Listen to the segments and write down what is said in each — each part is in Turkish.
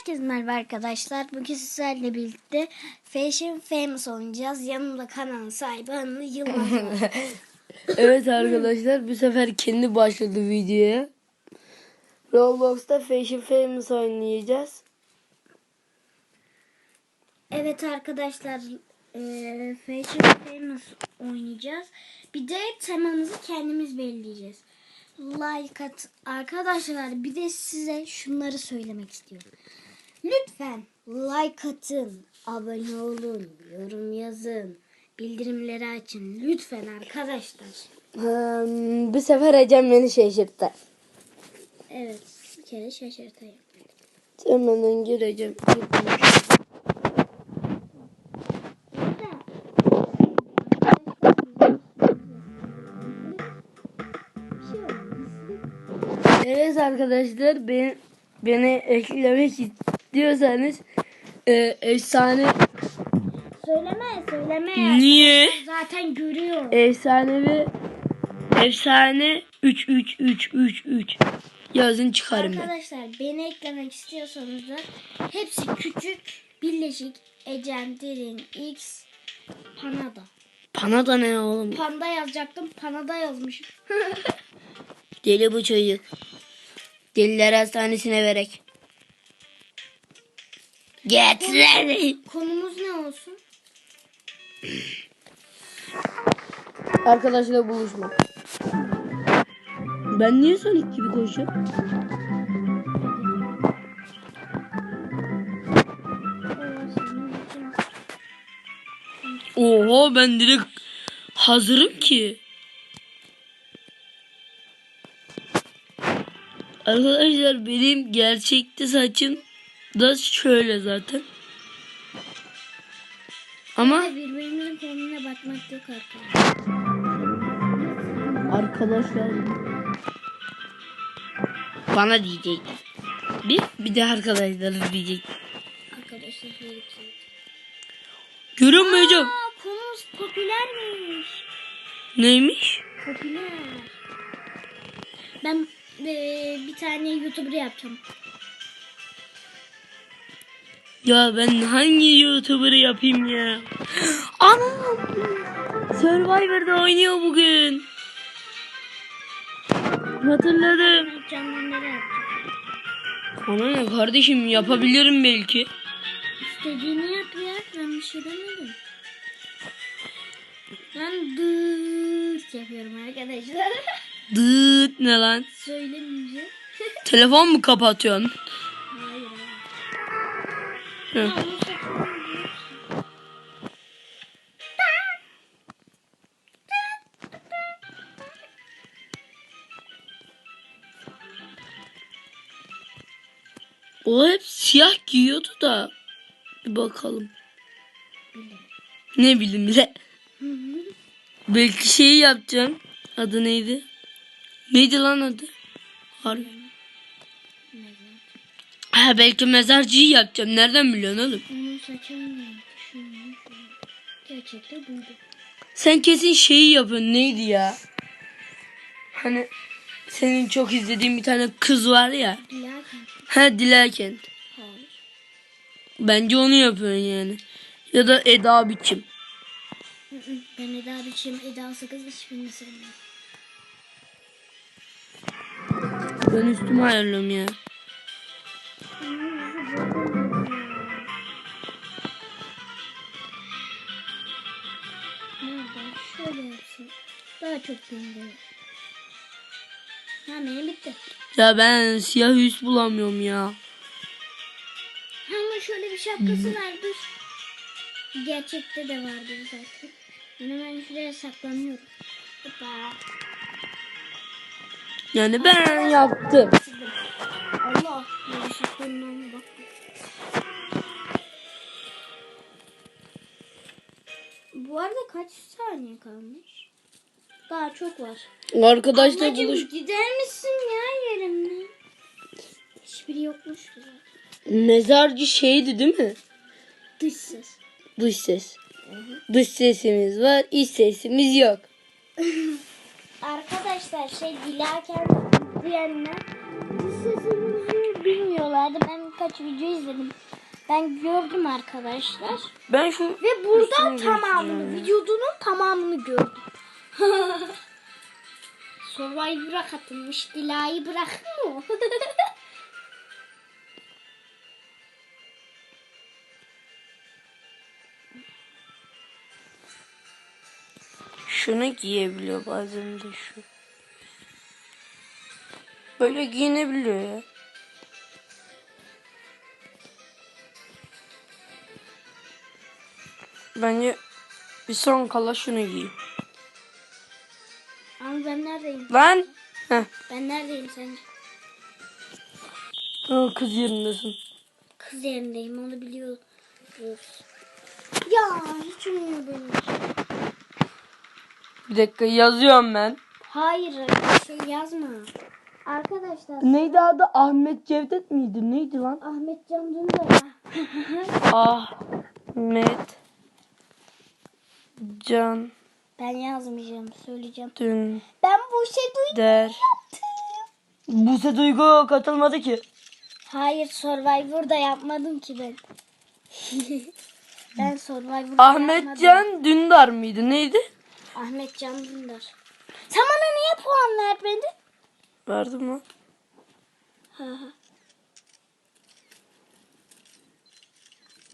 Herkese merhaba arkadaşlar. Bugün sizlerle birlikte Fashion Famous oynayacağız. Yanımda kanalın sahibi Anıl Yılmaz var. Evet arkadaşlar bu sefer kendi başladı videoya. Roblox'ta Fashion Famous oynayacağız. evet arkadaşlar eee Fashion Famous oynayacağız. Bir de temamızı kendimiz belirleyeceğiz. Like at arkadaşlar bir de size şunları söylemek istiyorum. Lütfen like atın, abone olun, yorum yazın, bildirimleri açın. Lütfen arkadaşlar. Hmm, bu sefer Ecem beni şaşırttı. Evet, bir kere şaşırtayım. Önce Ecem. Evet arkadaşlar ben, beni eklemek istiyorsanız e, efsane Söyleme, söyleme. Niye? Zaten görüyor. Efsanevi efsane 3 3 3 3 3 yazın çıkarım ben. Arkadaşlar beni eklemek istiyorsanız da hepsi küçük, birleşik, Ecem, Derin, X, Panada. Bana da ne oğlum? Panda yazacaktım, Panada yazmışım. Deli bu çocuk. Deliler hastanesine verek. Getirin. Konumuz ne olsun? Arkadaşlar buluşma. Ben niye Sonic gibi koşuyorum? Oha ben direkt hazırım ki. Arkadaşlar benim gerçekte saçım da şöyle zaten. Ama Birbirimizin konumuna bakmak yok arkadaşlar. arkadaşlar bana diyecek. Bir bir de arkadaşlar diyecek. Arkadaşlar? Aa, konumuz popülermiş. Neymiş? Popüler. Ben eee, bir tane YouTuber yapacağım. Ya ben hangi YouTuber'ı yapayım ya? Anam! Survivor'da oynuyor bugün. Hatırladım. Ona ne kardeşim yapabilirim belki. İstediğini yap ya. Ben bir şey demedim. Ben dıt yapıyorum arkadaşlar. Dıt ne lan? Söylemeyeceğim. Telefon mu kapatıyorsun? O hep siyah giyiyordu da. Bir bakalım. Ne bileyim bile. Belki şeyi yapacağım. Adı neydi? Neydi lan adı? Harbi. Ha belki mezarcıyı yapacağım. Nereden biliyorsun oğlum? Onun saçını neydi? Şunu, şunu. Gerçekte buydu. Sen kesin şeyi yapıyorsun. Neydi ya? Hani senin çok izlediğin bir tane kız var ya. Dilerken. Ha. Hayır. Bence onu yapıyorsun yani. Ya da Eda Biçim. Ben Eda biçim, Eda sakız hiçbirini sevmiyorum. Ben üstüme ayarlıyorum ya. Çok gönderiyor. Ha benim bitti. Ya ben siyah üst bulamıyorum ya. Ama şöyle bir şapkası var dur. Gerçekte de vardı zaten. Ben hemen şuraya saklanıyorum. Hoppa. Yani ben yaptım. Allah. Böyle saklanmam bak. Bu arada kaç saniye kalmış? Daha çok var. Arkadaşlar Ablacığım buluş. gider misin ya yerimden? Hiçbiri yokmuş ki zaten. Mezarcı şeydi değil mi? Dış ses. Dış ses. Dış sesimiz var, iç sesimiz yok. Arkadaşlar şey dilerken diyenler dış sesimizi bilmiyorlardı. Ben birkaç video izledim. Ben gördüm arkadaşlar. Ben şu Ve buradan üstünü tamamını, vücudunun tamamını gördüm. Survivor'a katılmış. Dila'yı bırakın mı? Şunu giyebiliyor bazen de şu. Böyle giyinebiliyor ya. Bence bir son kala şunu giy. Lan! Heh. Ben neredeyim sence? Aa, kız yerindesin. Kız yerindeyim onu biliyoruz. Ya hiç olmuyor benim. Bir dakika yazıyorum ben. Hayır şey yazma. Arkadaşlar Neydi adı? Ahmet Cevdet miydi? Neydi lan? Ahmet Can Dündar. Ahmet Can ben yazmayacağım söyleyeceğim. Dündar. Ben bu şey duydum. Buse Duygu katılmadı ki. Hayır Survivor'da yapmadım ki ben. ben Survivor'da Ahmet yapmadım. Can Dündar mıydı? Neydi? Ahmet Can Dündar. Sen bana niye puan vermedin? Verdim mi?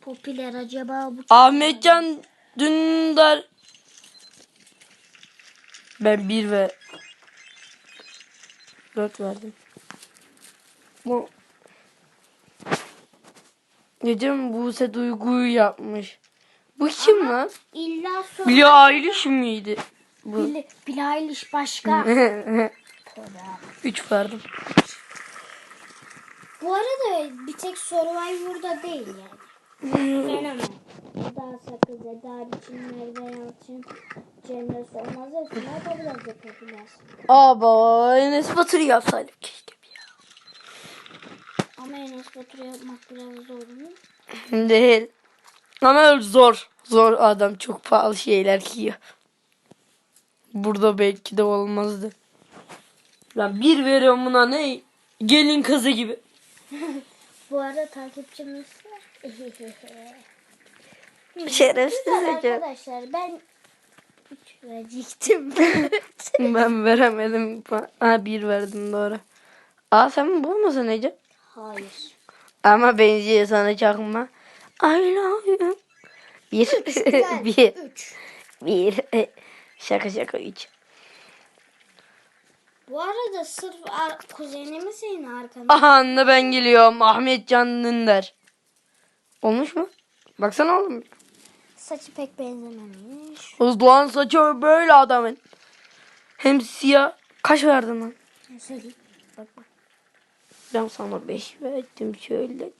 Popüler acaba bu Ahmet Can Dündar. Ben bir ve dört verdim. Bu Gecem Buse Duygu'yu yapmış. Bu kim lan? illa sor. Billie Eilish miydi? Bu. Billie, Billie Eilish başka. Üç verdim. Bu arada bir tek Survivor'da değil yani. Fenomen. Eda Sakız, Eda Biçim, Merve Yalçın, Cennet Solmaz hepsini yapabiliriz yapabiliriz. Aba Enes Batur yapsaydık keşke bir ya. Ama Enes Batur yapmak biraz zor mu? Değil. Ama zor. Zor adam çok pahalı şeyler giyiyor. Burada belki de olmazdı. Lan bir veriyorum buna ne? Gelin kızı gibi. Bu arada takipçimiz Şerefsiz Ece. arkadaşlar ben 3 verecektim. Ben veremedim. Ha bir verdim doğru. Aa sen bu musun Ece? Hayır. Ama benziyor sana çakma. I love you. Bir. Güzel. bir. 3. Bir. Şaka şaka üç. Bu arada sırf ar- kuzenimi senin arkanda. Aha anne ben geliyorum. Ahmet Can Dündar. Olmuş mu? Baksana oğlum. Saçı pek benzememiş. Hızlan saçı böyle adamın. Hem siyah. Kaç verdin lan? Söyleyeyim? Bak bak. Ben sana 5 verdim söyledim.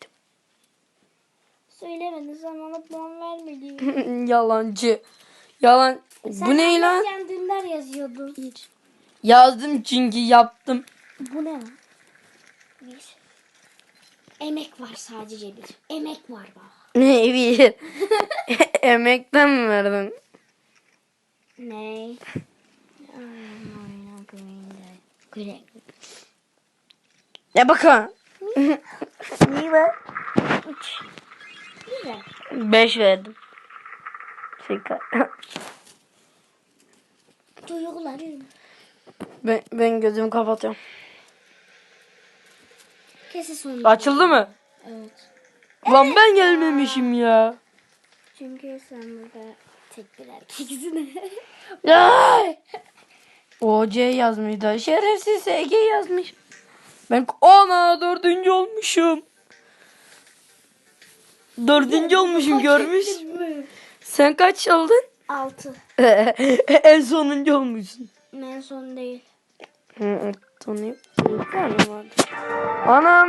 Söylemedin sen bana puan vermedin. Yalancı. Yalan. Bu ne lan? Sen Dündar yazıyordun. Bir. Yazdım çünkü yaptım. Bu ne lan? Bir. Emek var sadece bir. Emek var bak. Ne bir. Emekten mi verdin? Ne? Ya bakalım. Niye ver? Güzel. 5 verdim. Şaka. Duygularım. ben, ben gözümü kapatıyorum. Kesin sonunda. Açıldı mı? Evet. Lan ben gelmemişim ya. Çünkü sen burada tek bir erkeksin. Ya. OC yazmış da şerefsiz SG yazmış. Ben ana dördüncü olmuşum. Dördüncü olmuşum görmüş. Sen kaç oldun? Altı. en sonuncu olmuşsun. En son değil. Hı. Anam.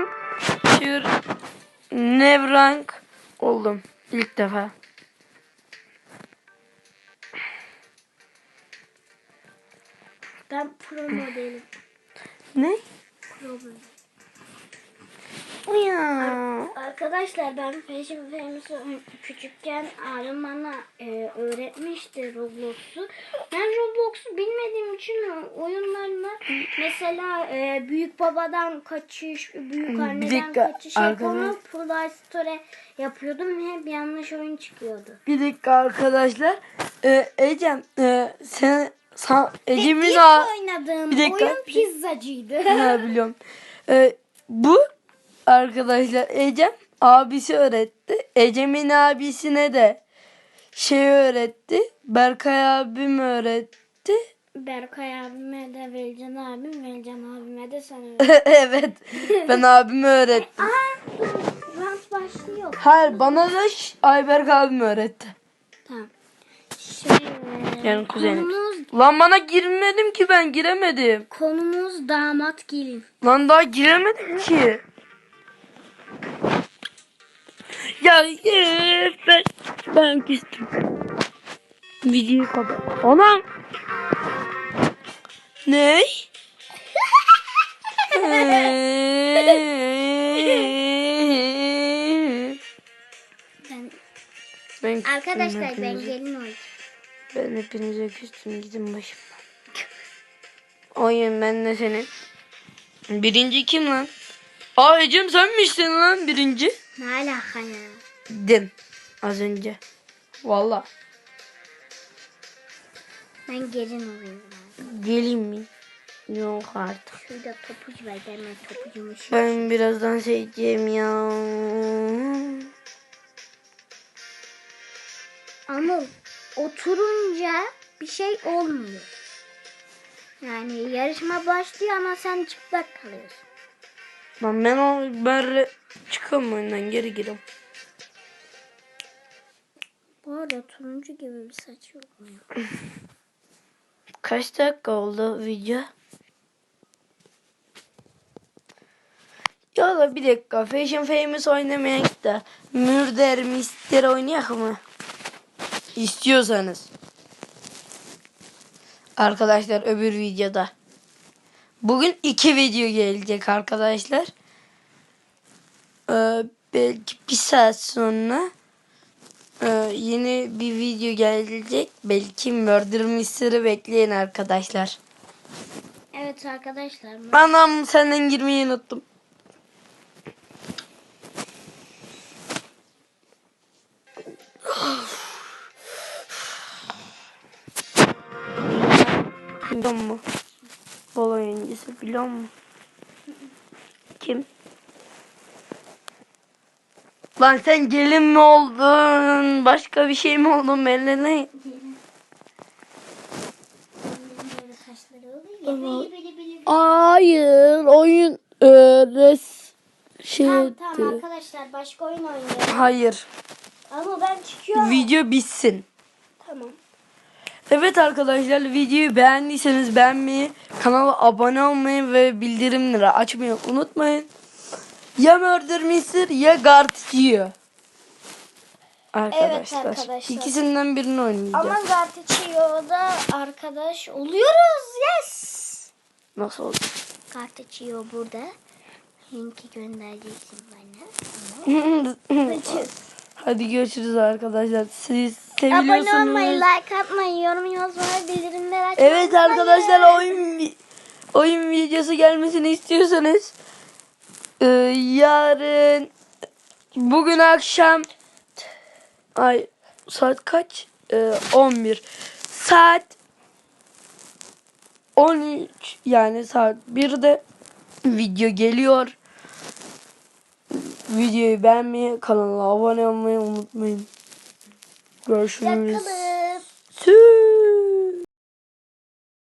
Şur. Nevrank oldum. ilk defa. Ben pro modelim. Ne? Pro model. Ya. Arkadaşlar ben Fashion Famous'u küçükken abim bana e, öğretmişti Roblox'u. Ben Roblox'u bilmediğim için oyunlarını mesela e, büyük babadan kaçış, büyük anneden dakika, kaçış yapamam. Play Store yapıyordum. Hep yanlış oyun çıkıyordu. Bir dakika arkadaşlar. Ee, Ecem e, sen sa, Ecem'in İlk a- oynadığım Bir dakika. oyun pizzacıydı. Ha, biliyorum. Ee, bu arkadaşlar Ecem abisi öğretti. Ecem'in abisine de şey öğretti. Berkay abim öğretti. Berkay abime de Velcan abim, Velcan abime de sen öğret. evet. Ben abime öğrettim. Aha rant başlıyor. Hayır bana da Ş- Ayberk abim öğretti. Tamam. Şey, Yani kuzenim. konumuz, Lan bana girmedim ki ben giremedim. konumuz damat gelin. Lan daha giremedim ki. Ya ben ben küstüm. Videoyu kapat. Anam. Ne? Ben, ben arkadaşlar ben hepinize. gelin oldum. Ben hepinize küstüm gidin başımdan. Oyun ben de senin. Birinci kim lan? Aa Ecem sen misin lan birinci? Ne alaka ya? Dim. Az önce. Valla. Ben gelin olayım. Geleyim mi? Yok artık. Şurada topuç var. Hemen topucumu şey. Ben birazdan seveceğim ya. Ama oturunca bir şey olmuyor. Yani yarışma başlıyor ama sen çıplak kalıyorsun. Lan ben o ben çıkıyorum oyundan geri gireyim. Bu arada turuncu gibi bir saç yok? Kaç dakika oldu video? Ya da bir dakika Fashion Famous oynamaya gitti. Murder Mister oynayak mı? İstiyorsanız. Arkadaşlar öbür videoda. Bugün iki video gelecek arkadaşlar. Ee, belki bir saat sonra ee, yeni bir video gelecek. Belki Murder Mystery bekleyin arkadaşlar. Evet arkadaşlar. Anam senden girmeyi unuttum. Biliyor musun? Bol oyuncusu biliyor musun? Kim? Lan sen gelin mi oldun? Başka bir şey mi oldun belli bili. Hayır oyun e, res şey Tamam tamam arkadaşlar başka oyun oynayalım. Hayır. Ama ben çıkıyorum. Video bitsin. tamam. Evet arkadaşlar videoyu beğendiyseniz beğenmeyi, kanala abone olmayı ve bildirimleri açmayı unutmayın. Ya Murder Mystery ya Gartic Arkadaşlar. arkadaşlar. İkisinden birini oynayacağız. Ama Gartichio'da arkadaş oluyoruz. Yes. Nasıl oldu? Gartichio burada. Linki göndereceksin bana. Hadi görüşürüz arkadaşlar. Siz Abone seviyorsunuz. olmayı, like atmayı, yorum yazmayı, bildirimleri açmayı Evet arkadaşlar oyun oyun videosu gelmesini istiyorsanız e, yarın bugün akşam ay saat kaç? E, 11 saat 13 yani saat 1'de video geliyor. Videoyu beğenmeyi, kanala abone olmayı unutmayın. Görüşürüz. Yakalım. Tüh.